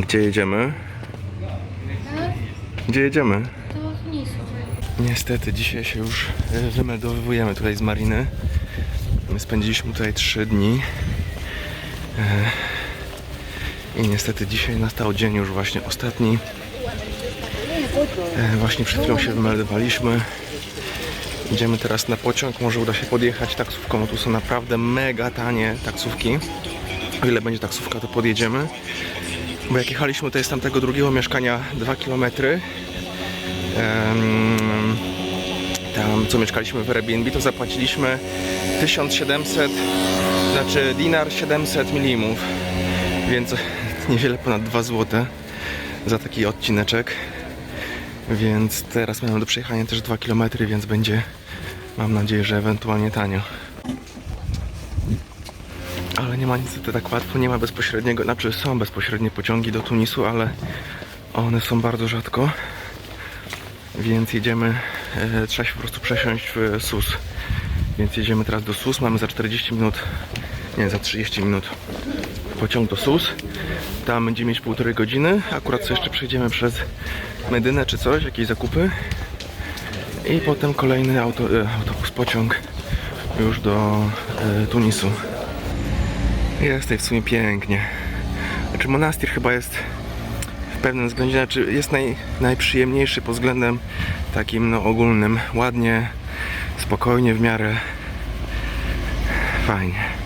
Gdzie jedziemy? Gdzie jedziemy? To są. Niestety, dzisiaj się już e, wymeldowujemy tutaj z mariny. My spędziliśmy tutaj 3 dni. E, I niestety dzisiaj nastał dzień już właśnie ostatni. E, Właśnie przed chwilą się wymeldowaliśmy. Idziemy teraz na pociąg, może uda się podjechać taksówką, tu są naprawdę mega tanie taksówki. O ile będzie taksówka, to podjedziemy. Bo jak jechaliśmy tutaj z tamtego drugiego mieszkania 2 km, tam co mieszkaliśmy w Airbnb, to zapłaciliśmy 1700, znaczy dinar 700 milimów, więc niewiele ponad 2 zł za taki odcineczek. Więc teraz mamy do przejechania też 2 km, więc będzie, mam nadzieję, że ewentualnie tanio. Ale nie ma niestety tak łatwo, nie ma bezpośredniego, znaczy są bezpośrednie pociągi do Tunisu, ale one są bardzo rzadko. Więc jedziemy, e, trzeba się po prostu przesiąść w SUS. Więc jedziemy teraz do SUS, mamy za 40 minut, nie, za 30 minut pociąg do SUS. Tam będziemy mieć półtorej godziny. Akurat sobie jeszcze przejdziemy przez Medynę czy coś, jakieś zakupy. I potem kolejny auto, e, autobus, pociąg już do e, Tunisu. Jest tutaj w sumie pięknie. Znaczy monastir chyba jest w pewnym względzie, znaczy jest naj, najprzyjemniejszy pod względem takim no ogólnym. Ładnie, spokojnie w miarę. Fajnie.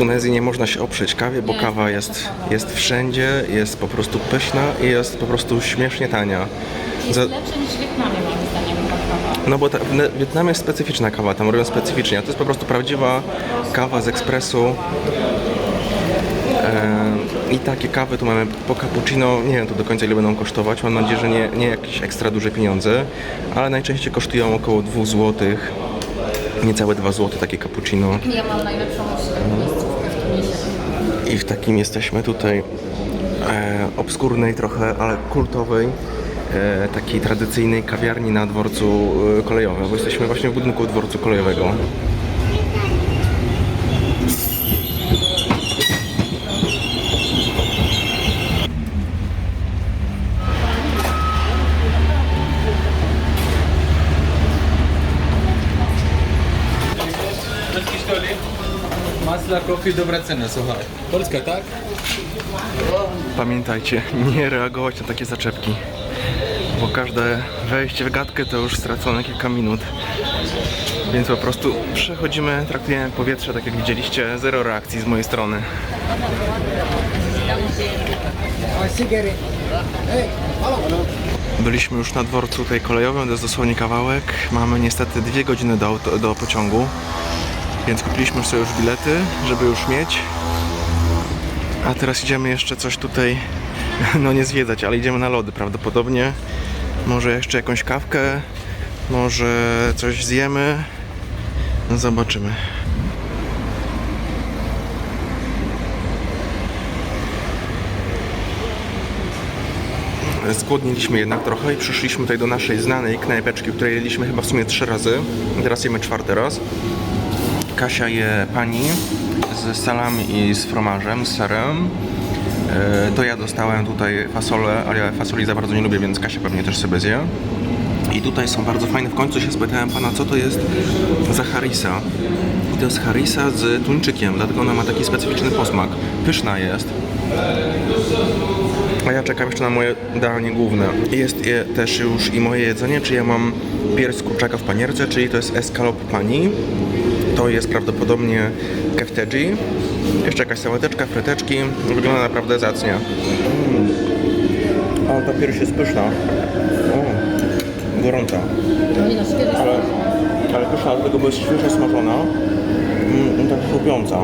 Tunezji nie można się oprzeć kawie, bo kawa jest, jest wszędzie, jest po prostu pyszna i jest po prostu śmiesznie tania. Za, Lepsze niż w Wietnamie moim zdaniem ta kawa. no bo ta, w Wietnamie jest specyficzna kawa, tam robią specyficznie, a to jest po prostu prawdziwa kawa z ekspresu. E, I takie kawy tu mamy po cappuccino, nie wiem tu do końca ile będą kosztować, mam nadzieję, że nie, nie jakieś ekstra duże pieniądze, ale najczęściej kosztują około 2 zł, niecałe 2 zł takie cappuccino. Ja mam najlepszą. I w takim jesteśmy tutaj e, obskurnej trochę, ale kultowej e, takiej tradycyjnej kawiarni na dworcu e, kolejowym, bo jesteśmy właśnie w budynku dworcu kolejowego. Masla, kofi, dobra cena, słuchaj. Polska, tak? Pamiętajcie, nie reagować na takie zaczepki, bo każde wejście w gadkę to już stracone kilka minut. Więc po prostu przechodzimy, traktujemy powietrze tak jak widzieliście, zero reakcji z mojej strony. Byliśmy już na dworcu tutaj kolejowym, to jest dosłownie kawałek. Mamy niestety dwie godziny do, do pociągu, więc kupiliśmy sobie już bilety, żeby już mieć. A teraz idziemy jeszcze coś tutaj, no nie zwiedzać, ale idziemy na lody prawdopodobnie. Może jeszcze jakąś kawkę, może coś zjemy. No zobaczymy. Zgłodniliśmy jednak trochę i przyszliśmy tutaj do naszej znanej knajpeczki, której jedliśmy chyba w sumie trzy razy. Teraz jemy czwarty raz. Kasia je pani z salami i z fromażem, z serem. E, To ja dostałem tutaj fasolę, ale ja fasoli za bardzo nie lubię, więc Kasia pewnie też sobie zje. I tutaj są bardzo fajne. W końcu się spytałem pana, co to jest za harissa. I to jest harissa z tuńczykiem, dlatego ona ma taki specyficzny posmak. Pyszna jest. A ja czekam jeszcze na moje danie główne. Jest je też już i moje jedzenie, czyli ja mam pierś kurczaka w panierce, czyli to jest escalop pani. To jest prawdopodobnie kefteji. Jeszcze jakaś sałateczka, fryteczki. Wygląda naprawdę zacnie. Mm. Ale ta pierś jest pyszna. O, gorąca. Ale, ale pyszna, do tego bo jest świeżo smażona. Mm, tak chrupiąca.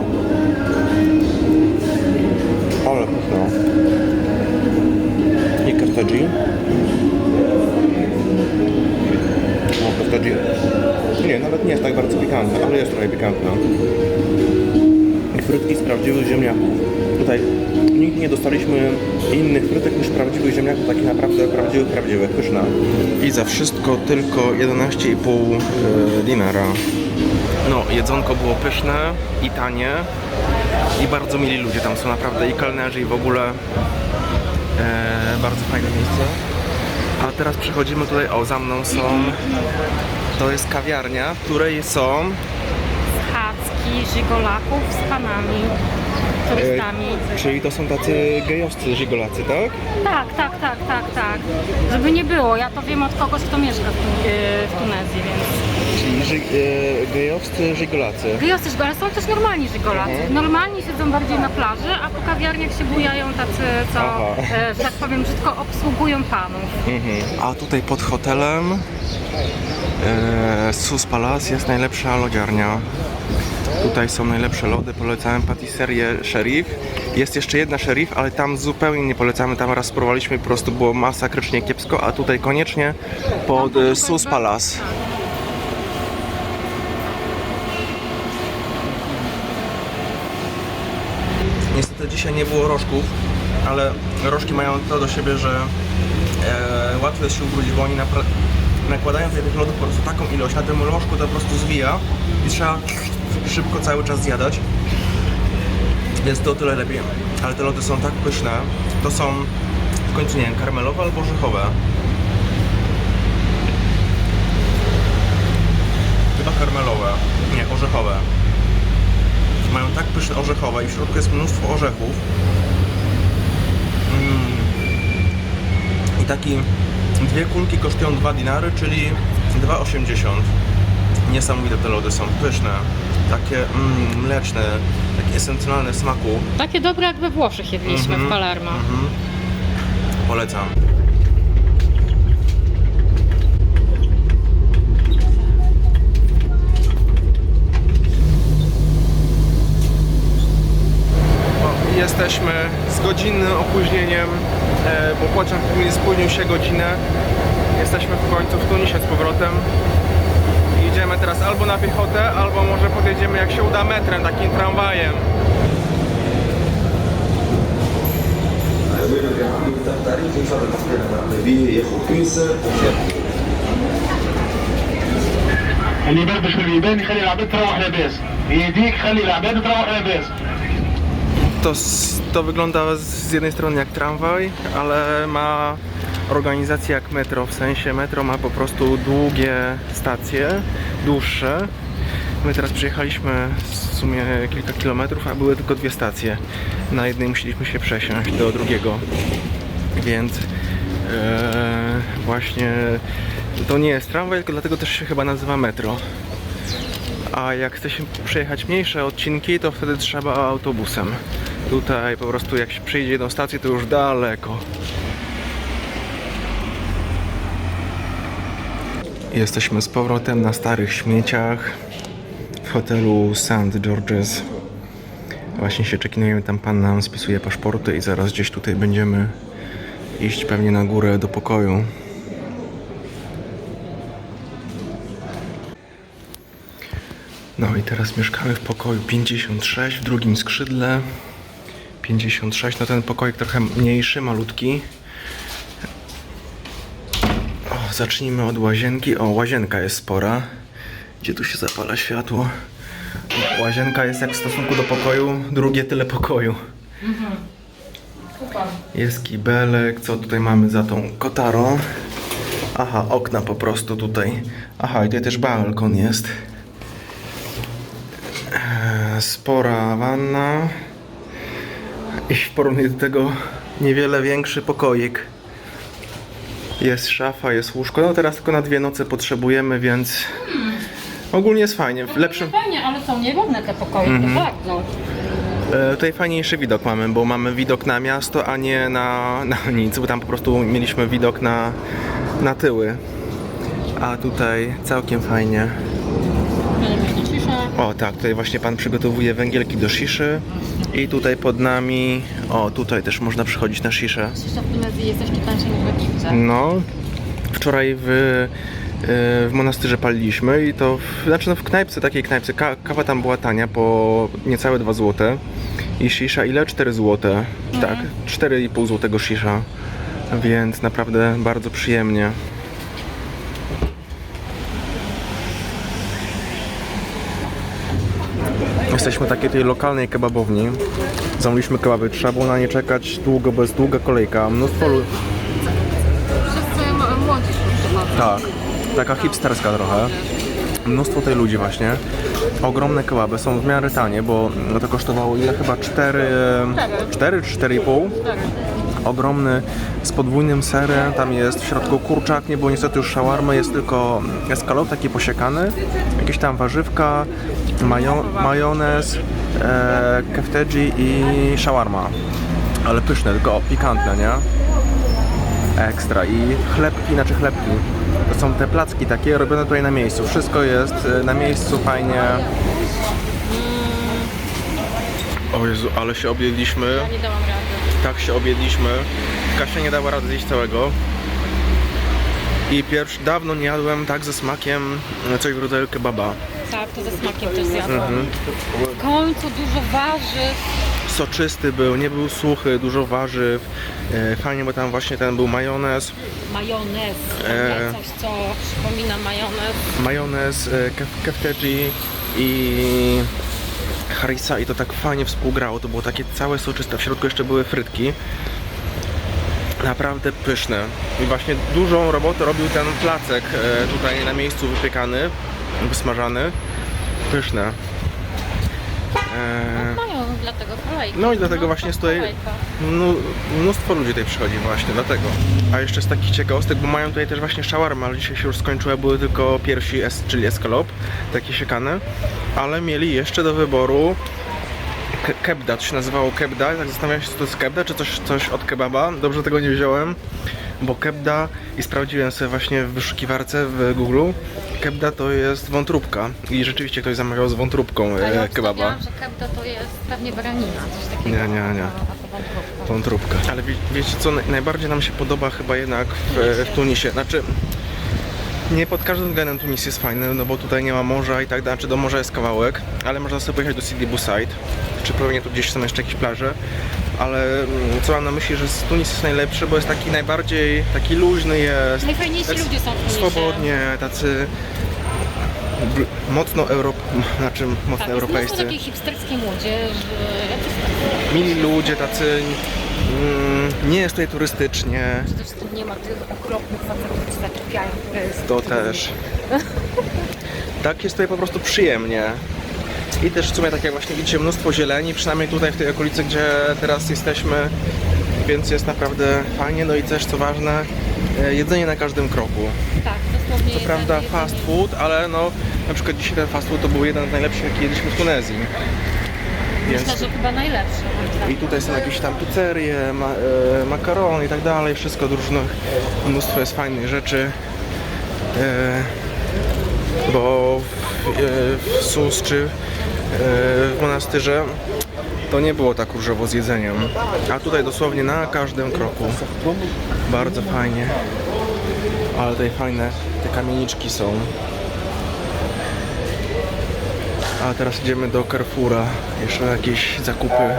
Ale pyszna. I custardzi. No, custardzi. Nie, nawet nie jest tak bardzo pikantne, ale jest trochę pikantna. I frytki z prawdziwych ziemniaków. Tutaj nigdy nie dostaliśmy innych frytek niż prawdziwych ziemniaków, takich naprawdę prawdziwych, prawdziwych, pyszna. I za wszystko tylko 11,5 e, dinara. No, jedzonko było pyszne i tanie i bardzo mili ludzie tam są naprawdę i kelnerzy i w ogóle e, bardzo fajne miejsce. A teraz przechodzimy tutaj, o za mną są, to jest kawiarnia, w której są schadzki żigolaków z panami, turystami. E, czyli to są tacy gejowscy żigolacy, tak? Tak, tak, tak, tak, tak. Żeby nie było, ja to wiem od kogoś, kto mieszka w, Tu- yy, w Tunezji, więc... Czyli ży, e, gejowscy żigolacy, ale są też normalni żigolacy. Mhm. Normalni siedzą bardziej na plaży, a po kawiarniach się bujają tacy, co, Aha. e, że tak powiem, brzydko obsługują panów. A tutaj pod hotelem e, Sus Palace jest najlepsza lodziarnia. Tutaj są najlepsze lody, polecałem patisserię Sheriff. Jest jeszcze jedna Sheriff, ale tam zupełnie nie polecamy, tam raz spróbowaliśmy po prostu było masakrycznie kiepsko, a tutaj koniecznie pod e, Sus Palace. Niestety dzisiaj nie było rożków, ale rożki mają to do siebie, że e, łatwo jest się ubrudzić, bo oni nakładają tych lodów po prostu taką ilość, na tym rożku to po prostu zwija i trzeba szybko cały czas zjadać. Więc to o tyle lepiej. Ale te lody są tak pyszne. To są w końcu nie wiem, karmelowe albo orzechowe. Chyba karmelowe. Nie, orzechowe. Mają tak pyszne orzechowe i w środku jest mnóstwo orzechów. Mm. I taki dwie kulki kosztują 2 dinary, czyli 2,80. Niesamowite te lody są, pyszne, takie mm, mleczne, takie esencjonalne w smaku. Takie dobre, jak we Włoszech jedliśmy Mhm. w Palermo. Mhm. Polecam. Jesteśmy z godzinnym opóźnieniem, e, bo pociąg mi spóźnił się godzinę. Jesteśmy w końcu w Tunisie z powrotem. Idziemy teraz albo na piechotę, albo może podjedziemy jak się uda metrem, takim tramwajem. اللي يبربش من اليابان يخلي العباد تروح لاباس يهديك خلي العباد تروح لاباس To, s- to wygląda z jednej strony jak tramwaj, ale ma organizację jak metro, w sensie metro ma po prostu długie stacje, dłuższe. My teraz przyjechaliśmy w sumie kilka kilometrów, a były tylko dwie stacje. Na jednej musieliśmy się przesiąść do drugiego, więc e, właśnie to nie jest tramwaj, tylko dlatego też się chyba nazywa metro. A jak chce się przejechać mniejsze odcinki, to wtedy trzeba autobusem. Tutaj po prostu jak się przyjdzie do stacji, to już daleko. Jesteśmy z powrotem na starych śmieciach w hotelu St. George's. Właśnie się czekinujemy, tam pan nam spisuje paszporty i zaraz gdzieś tutaj będziemy iść pewnie na górę do pokoju. No i teraz mieszkamy w pokoju 56 w drugim skrzydle. 56, no ten pokoik trochę mniejszy, malutki. Zacznijmy od łazienki. O, łazienka jest spora. Gdzie tu się zapala światło? Łazienka jest jak w stosunku do pokoju, drugie tyle pokoju. Jest kibelek, co tutaj mamy za tą kotarą? Aha, okna po prostu tutaj. Aha, i tutaj też balkon jest. E, Spora wanna. I w porównaniu do tego niewiele większy pokoik. Jest szafa, jest łóżko. No teraz tylko na dwie noce potrzebujemy, więc ogólnie jest fajnie. W lepszym, Fajnie, ale są niegodne te pokoje, Mhm. to bardzo. E, Tutaj fajniejszy widok mamy, bo mamy widok na miasto, a nie na, na nic, bo tam po prostu mieliśmy widok na, na tyły. A tutaj całkiem fajnie. O tak, tutaj właśnie pan przygotowuje węgielki do shiszy. I tutaj pod nami, o tutaj też można przychodzić na shiszę. Shisha w Tunezji jest jeszcze tańsza niż w Egipcie. No, wczoraj w, e, w monastyrze paliliśmy i to, w, znaczy no w knajpce, takiej knajpce, ka, kawa tam była tania po niecałe 2 zł i shisha ile? 4 zł, tak, 4,5 zł shisha, więc naprawdę bardzo przyjemnie. Jesteśmy w takiej tej lokalnej kebabowni. Zamówiliśmy kebaby. Trzeba było na nie czekać długo, bo jest długa kolejka. Mnóstwo ludzi. Wszyscy m- młodzi przychodzą. Tak, taka hipsterska trochę. Mnóstwo tej ludzi właśnie. Ogromne kebaby, są w miarę tanie, bo to kosztowało ile chyba 4, 4 czy 4,5? Ogromny z podwójnym serem, tam jest w środku kurczak, nie było niestety już shawarmy, jest tylko eskalop taki posiekany, jakieś tam warzywka, majo, majonez, e, kefteji i shawarma. Ale pyszne, tylko pikantne, nie? ekstra i chlebki, znaczy chlebki. To są te placki takie robione tutaj na miejscu. Wszystko jest e, na miejscu fajnie. O Jezu, ale się objedliśmy. Nie dałam rady. Tak się objedliśmy. Kasia nie dała rady zjeść całego. I pierwszy, dawno nie jadłem tak ze smakiem e, coś w rodzaju kebaba. Tak, to ze smakiem też zjadłam. W końcu dużo warzyw. Soczysty był, nie był suchy, dużo warzyw. E, Fajnie, bo tam właśnie ten był majonez. Majonez. E. Coś, co przypomina majonez. majonez, e, kef- kefteji i harissa i to tak fajnie współgrało. To było takie całe soczyste. W środku jeszcze były frytki. Naprawdę pyszne. I właśnie dużą robotę robił ten placek e, tutaj na miejscu wypiekany, wysmażany. Pyszne. E, Mają dlatego no i dlatego właśnie stoi kolejka. no, mnóstwo ludzi tutaj przychodzi właśnie, dlatego. A jeszcze z takich ciekawostek, bo mają tutaj też właśnie shawarma, ale dzisiaj się już skończyła, były tylko piersi, es, czyli eskalop, takie siekane, ale mieli jeszcze do wyboru ke- kebda, to się nazywało kebda, tak zastanawiam się, co to jest kebda, czy coś, coś od kebaba, dobrze tego nie wziąłem, bo kebda i sprawdziłem sobie właśnie w wyszukiwarce w Google, kebda to jest wątróbka i rzeczywiście ktoś zamawiał z wątróbką A ja e, kebaba. obstawiałam, że kebda to jest pewnie baranina, coś takiego. Nie, nie, nie. A to wątróbka. Wątróbka. Ale wie, wiecie co, naj- najbardziej nam się podoba chyba jednak w, w Tunisie. Znaczy, nie pod każdym względem Tunis jest fajny, no bo tutaj nie ma morza i tak dalej, znaczy do morza jest kawałek, ale można sobie pojechać do Sidi Boussaid, czy pewnie tu gdzieś są jeszcze jakieś plaże, ale mm, co mam na myśli, że Tunis jest najlepszy, bo jest taki najbardziej, taki luźny jest. Najfajniejsi jest ludzie są w Tunisie. Swobodnie, tacy mocno Europ... znaczy mocno Tak, europejscy. hipsterskiej to Mili ludzie, tacy... Mm, nie jest tutaj turystycznie. Przede wszystkim nie ma tych okropnych facetów, co zaczepiają. To też. Tak jest tutaj po prostu przyjemnie. I też w sumie tak jak właśnie widzicie mnóstwo zieleni, przynajmniej tutaj w tej okolicy, gdzie teraz jesteśmy, więc jest naprawdę fajnie. No i też co ważne, e, jedzenie na każdym kroku. Tak, dosłownie Co prawda fast food, ale no na przykład dzisiaj ten fast food to był jeden z najlepszych jaki jedliśmy w Tunezji. Więc Myślę, że chyba najlepszy. i tutaj są jakieś tam pizzerie, ma, e, makaron i tak dalej, wszystko różnych, mnóstwo jest fajnych rzeczy. E, bo w, e, w Sus czy w monastyrze to nie było tak różowo z jedzeniem. A tutaj dosłownie na każdym kroku. Bardzo fajnie. Ale tutaj fajne te kamieniczki są. A teraz idziemy do Carrefoura. Jeszcze jakieś zakupy.